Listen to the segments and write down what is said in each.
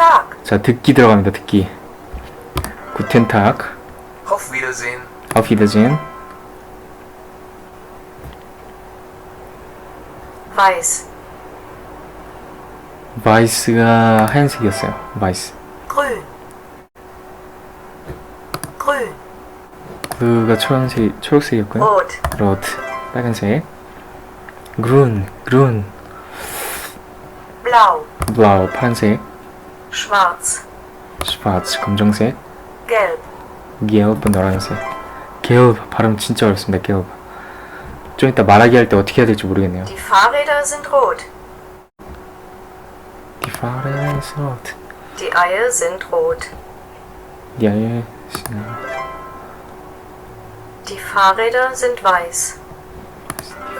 Tag. 자, 듣기 들어갑니다. 듣기. 구텐탁. Auf Wiedersehen. Auf Wiedersehen. Weiß. 바이스가 하얀색이었어요. 바이스. Grün. Grün. 그가 초록색, 초록색이었고요. Rot. 로트. 빨간색. 그룬, 그룬. Blau. 블라우, 파란색. Schwarz. 슈파츠, 검정색. Gelb. 겔브, 노란색. 겔브, 발음 진짜 어렵습니다. 겔브. 좀 이따 말하기 할 때 어떻게 해야 될지 모르겠네요. Die Fahrräder sind rot. Die Fahrer ist rot. Die Eier sind rot. Die Eier sind Die Fahrräder sind weiß.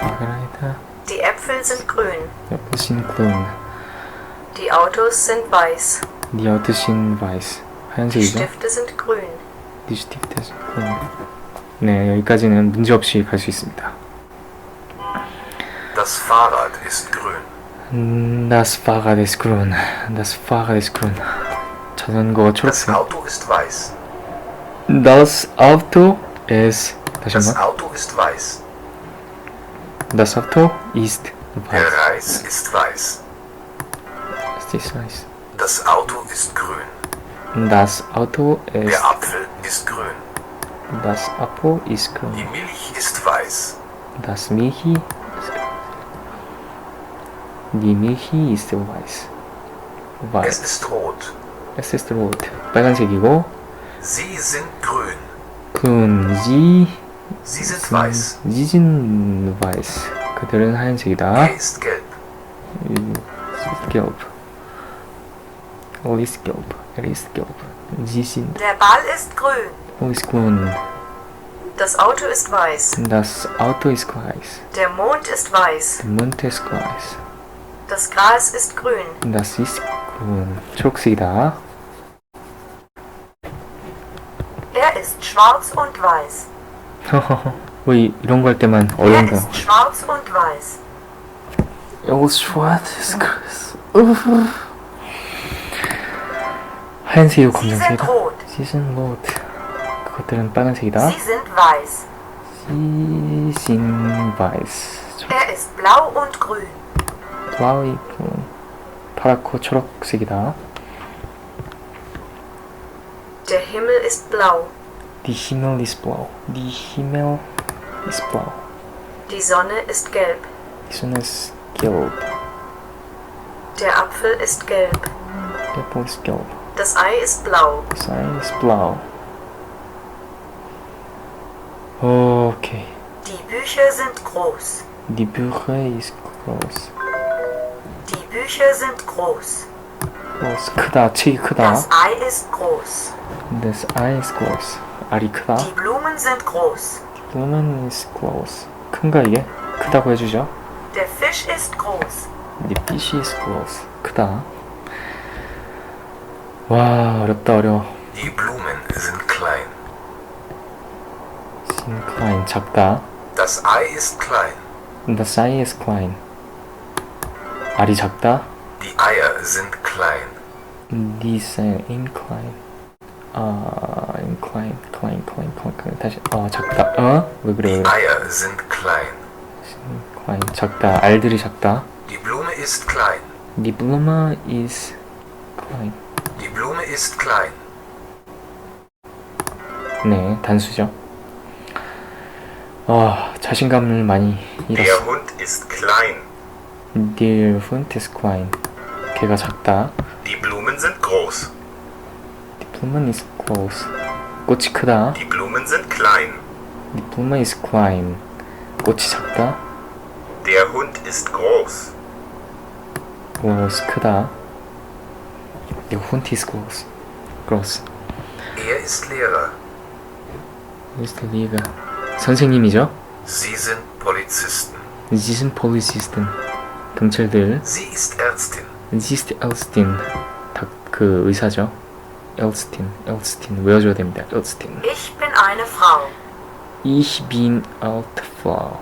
Fahrräder. Die Äpfel sind grün. Äpfel sind grün. Die Autos sind weiß. Die Autos sind weiß. Die 하얀색이죠? Stifte sind grün. Die Stifte sind grün. 네, 여기까지는 문제 없이 갈 수 있습니다. Das Fahrrad ist grün. 음, Das Fahrrad ist grün. Das Fahrrad ist grün. 자전거가 Das 초록색. Auto ist weiß. Das Auto ist 다시 Das 한번. Auto ist weiß. Das Auto ist Der weiß. Reis ist weiß. Weiß. Das Auto ist grün. Das Auto ist Der Apfel ist grün. das Apfel ist Die grün. Milch ist weiß. Das Milch ist Die Milch ist weiß. Es weiß. ist rot. Es ist rot. 빨간색이고 Sie sind grün. 군 Sie Sie sind weiß. Sie sind weiß. 그들은 하얀색이다. Er ist gelb. Es ist gelb. Er ist gelb. Er ist gelb. Sie sind Der Ball ist grün. alles grün. Das Auto ist weiß. Das Auto ist weiß. Der Mond ist weiß. Der Mond ist weiß. Das Gras ist grün. Das ist grün. 초록색이다. Er ist schwarz und weiß. 뭐 이- 이런 거 할 때만 Er 어려운 거. ist schwarz und weiß. Alles schwarz. 하얀색이고 Sie sind 검정색이다. rot. Sie sind rot. 그것들은 빨간색이다. Sie sind weiß. Sie sind weiß. Er ist blau und grün. blau 있고 파랗고 초록색이다. Der Himmel ist blau. Die Himmel ist blau. Die Himmel ist blau. Die Sonne ist gelb. Die Sonne ist gelb. Der Apfel ist gelb. Der Apfel ist gelb. Das Ei ist blau. Das Ei ist blau. Okay. Die Bücher sind groß. Die Bücher ist groß. Die Bücher sind groß. groß. 크다. 책이 크다. Das Ei ist groß. Das Ei ist groß. 알이 크다. Die Blumen sind groß. Blumen ist groß. 큰가 이게? 크다고 해주죠. Der Fisch ist groß. The fish is groß. 크다. 와 어렵다 어려워. Die Blumen sind klein. klein 작다. Das Ei ist klein. Das Ei ist klein. 알이 작다. Die Eier sind klein. Die sind incline. 아 incline, klein, klein, klein, klein. 다시 어 작다. 어? 왜 그래? 왜 Die 그래? Eier sind klein. klein 작다. 알들이 작다. Die Blume ist klein. Die Blume is klein. Die Blume ist klein. 네 단수죠. 아 자신감을 많이 Der 잃었어. Hund ist klein. Der Hund ist klein. 걔가 작다. Die Blumen sind groß. Die Blume is groß. 꽃이 크다. Die Blumen sind klein. Die Blume is klein. 꽃이 작다. Der Hund ist groß. groß 크다. Der Hund ist groß. groß. Er ist Lehrer. ist der Lehrer. 선생님이죠. Sie sind Polizisten. Sie sind Polizisten. 경찰들. Sie ist Ärztin. Sie ist Elstin. 다그 의사죠. Elstin. Elstin 외워줘야 됩니다. Elstin. Ich bin eine Frau. Ich bin alt Frau.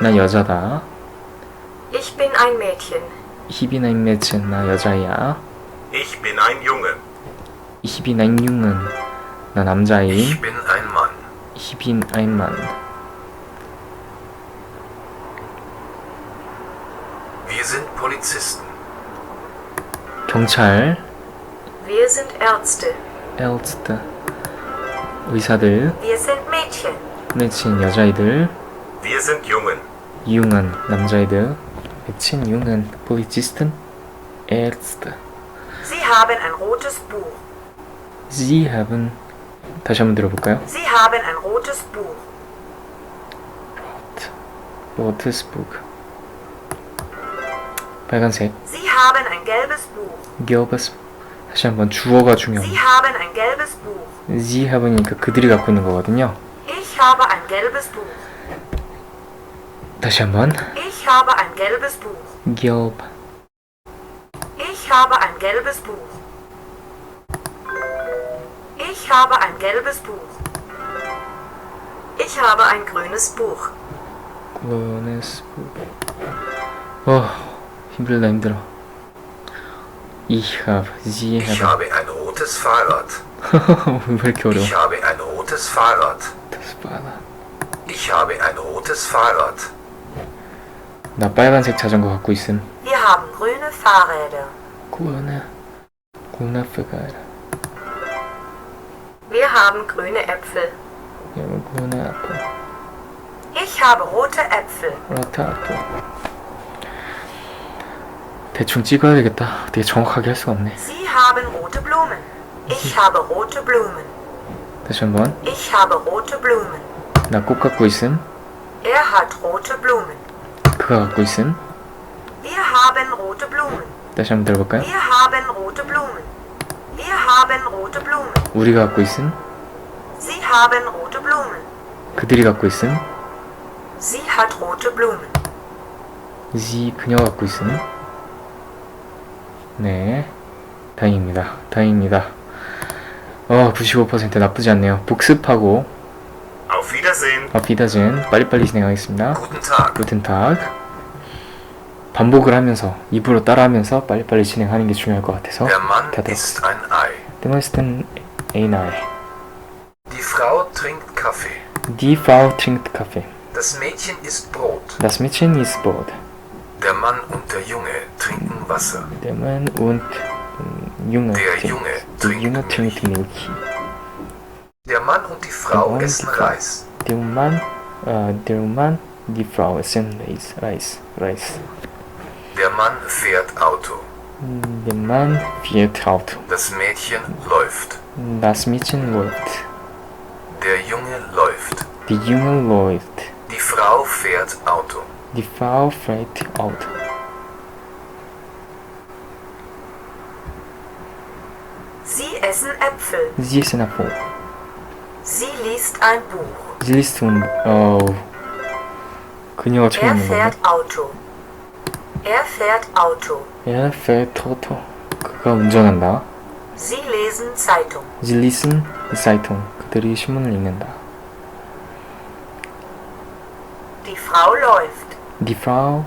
나 여자다. Ich bin ein Mädchen. Ich bin ein Mädchen. 나 여자야. Ich bin ein Junge. Ich bin ein Jungen. 나 남자인. Ich bin ein Mann. Ich bin ein Mann. Wir sind Polizisten. 경찰, Wir sind Ärzte. Ärzte, 의사들, Wir sind Mädchen. 매친 여자애들, Wir sind Jungen. Jungen 남자애들, 매친 Jungen, Polizisten, Ärzte. Sie haben ein rotes Buch. Sie haben 다시 한번 들어볼까요? Sie haben ein rotes Buch. Rotes Buch. 빨간색, Sie haben ein gelbes Buch. gelbes. 다시 한번 주어가 Sie 중요합니다. haben ein gelbes Buch. Sie haven이니까 그들이 갖고 있는 거거든요. Ich habe ein gelbes Buch. 다시 한번 Ich habe ein gelbes Buch. gelb. Ich habe ein gelbes Buch. Ich habe ein gelbes Buch. Ich habe ein grünes Buch. grünes Buch. 어, 힘들다 힘들어. Ich habe, Sie Ich haben. habe ein rotes Fahrrad. 왜 이렇게 어려워? Ich habe ein rotes Fahrrad. Das Fahrrad. Ich habe ein rotes Fahrrad. 나 빨간색 자전거 갖고 있음. Wir haben grüne Fahrräder. grüne, grüne Fahrrad. Wir haben grüne Äpfel. Ja, grüne Apfel. Ich habe rote Äpfel. rote Apfel. 대충 찍어야 되겠다. 되게 정확하게 할 수가 없네. Sie haben rote Blumen. Ich habe rote Blumen. 다시 한번. Ich habe rote Blumen. 나 꽃 갖고 있음. Er hat rote Blumen. 그가 갖고 있음. Wir haben rote Blumen. 다시 한번 들어볼까요? Wir haben rote Blumen. Wir haben rote Blumen. 우리가 갖고 있음. Sie haben rote Blumen. 그들이 갖고 있음. Sie hat rote Blumen. 지 그녀가 갖고 있음. 네. 다행입니다. 다행입니다. 어, 95% 나쁘지 않네요. 복습하고 Auf Wiedersehen. 아피다젠 빨리빨리 진행하겠습니다. Guten Tag. 루텐탁 반복을 하면서 입으로 따라하면서 빨리빨리 진행하는 게 중요할 것 같아서 Der Mann 다 isst 들어보겠습니다. ein Ei. Die Frau trinkt Kaffee. Die Frau trinkt Kaffee. Das Mädchen isst Brot. Das Mädchen ist Brot. Der Mann und der Junge trinken Wasser. Der Mann und ähm, Junge Der trinkt. Junge Der trinkt Junge Milch. trinkt Milch. Der Mann und die Frau die essen Frau. Reis. Der Mann, äh, der Mann, die Frau essen Reis. Reis. Reis. Der Mann fährt Auto. Der Mann fährt Auto. Das Mädchen läuft. Das Mädchen läuft. Der Junge läuft. Die Junge läuft. Die Frau fährt Auto. Die Frau fährt Auto. Sie essen Äpfel. Sie ist ein Apfel. Sie liest ein Buch. Sie liest um, 어, 그녀가 Er 처음 있는 건데. fährt Auto. Er fährt Auto. Er fährt Auto. 그가 운전한다. Sie lesen Zeitung. Sie lesen Zeitung. 그들이 신문을 읽는다. Die Frau läuft. Die Frau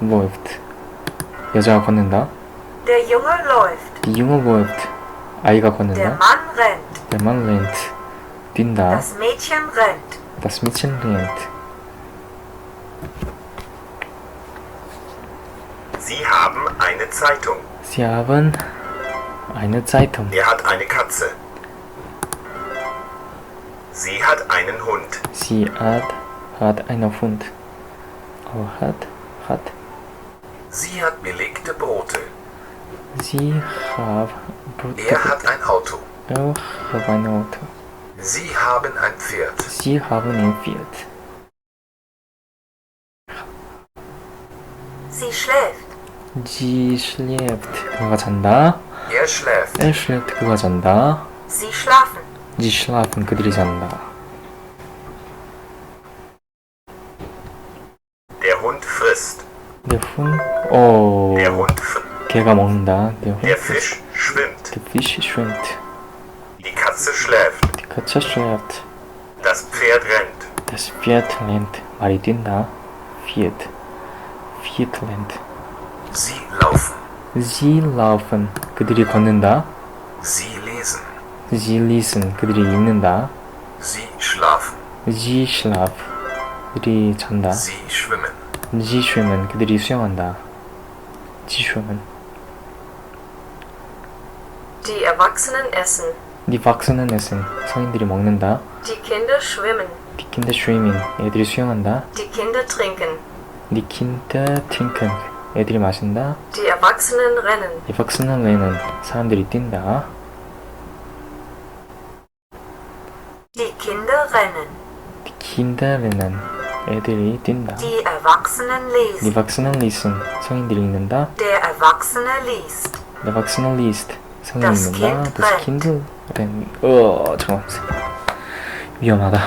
läuft. 여자가 걷는다. Der Junge läuft. Die Junge läuft. 아이가 Der 걷는다. Mann rennt. Der Mann rennt. 뛴다. Das Mädchen rennt. Das Mädchen rennt. Sie haben eine Zeitung. Sie haben eine Zeitung. Er hat eine Katze. Sie hat einen Hund. Sie hat, hat einen Hund. Oh, hat, hat. Sie hat belegte Brote. Sie hat, Er hat ein Auto. er hat ein Auto. Sie haben ein Pferd. Sie haben ein Pferd. Sie schläft. Sie schläft. 그가 잔다. Er schläft. Er schläft. 그가 잔다. Sie schlafen. Sie schlafen. 그들이 잔다. Der Hund frisst. Der Hund. 어. Der Hund frisst. 개가 먹는다. Der Hund. Der Fisch schwimmt. Der Fisch schwimmt. Die Katze schläft. Die Katze schläft. Das Pferd rennt. Das Pferd rennt. 말이 뛴다. Pferd. Pferd rennt. Sie laufen. Sie laufen. 그들이 걷는다. Sie lesen. Sie lesen. 그들이 읽는다. Sie schlafen. Sie schlaf. 그들이 잔다. Sie schwimmen. Sie schwimmen. 그들이 수영한다. Sie schwimmen. Die Erwachsenen essen. Die Wachsenen essen. 성인들이 먹는다. Die Kinder schwimmen. Die Kinder schwimmen. 애들이 수영한다. Die Kinder trinken. Die Kinder trinken. 애들이 마신다. Die Erwachsenen rennen. Die Wachsenen rennen. 사람들이 뛴다. Die Kinder rennen. Die Kinder rennen. 애들이 뛴다. Die Erwachsenen Die lesen. Wachsenen lesen. 성인들이 읽는다. Der Erwachsene liest. Der Wachsene liest. 성인이 Das 읽는다. Kind Das rennt. Kind rennt. 어, 잠깐만. 위험하다.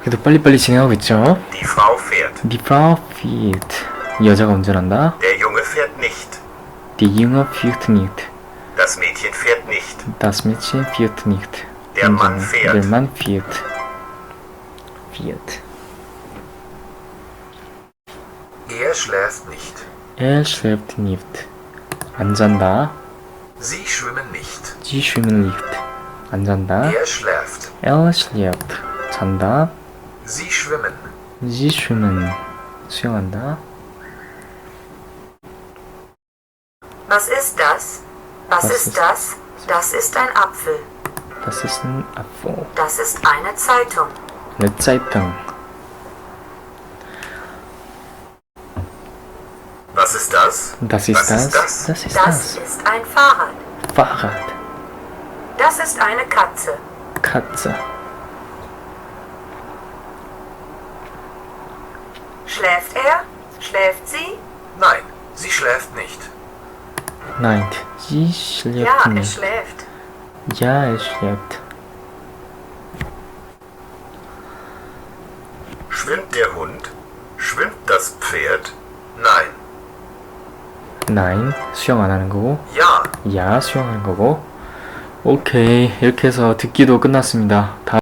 그래도 빨리빨리 진행하고 있죠. Die Frau fährt. Die Frau fährt. 이 여자가 운전한다. Der Junge fährt nicht. Die Junge fährt nicht. Das Mädchen fährt nicht. Das Mädchen fährt nicht. Der Mann fährt. Der Mann fährt. Fährt. Er schläft nicht. Er schläft nicht. 안 잔다. Sie schwimmen nicht. Sie schwimmen nicht. 안 잔다. Er schläft. Er schläft. 잔다. Sie schwimmen. Sie schwimmen. 수영한다. Was ist das? Was, Was ist ist- das? Das ist ein Apfel. Das ist ein Apfel. Das ist eine Zeitung. Eine Zeitung. Was ist das? Das ist Was das. ist das? Das ist Das das. ist ein Fahrrad. Fahrrad. Das ist eine Katze. Katze. Schläft er? Schläft sie? Nein, sie schläft nicht. Nein, sie schläft Ja, er nicht. schläft. Ja, er schläft. Schwimmt der Hund? Schwimmt das Pferd? Nein. Nein, 수영 안 하는 거고. Ja. 야, 수영하는 거고. 오케이. 이렇게 해서 듣기도 끝났습니다.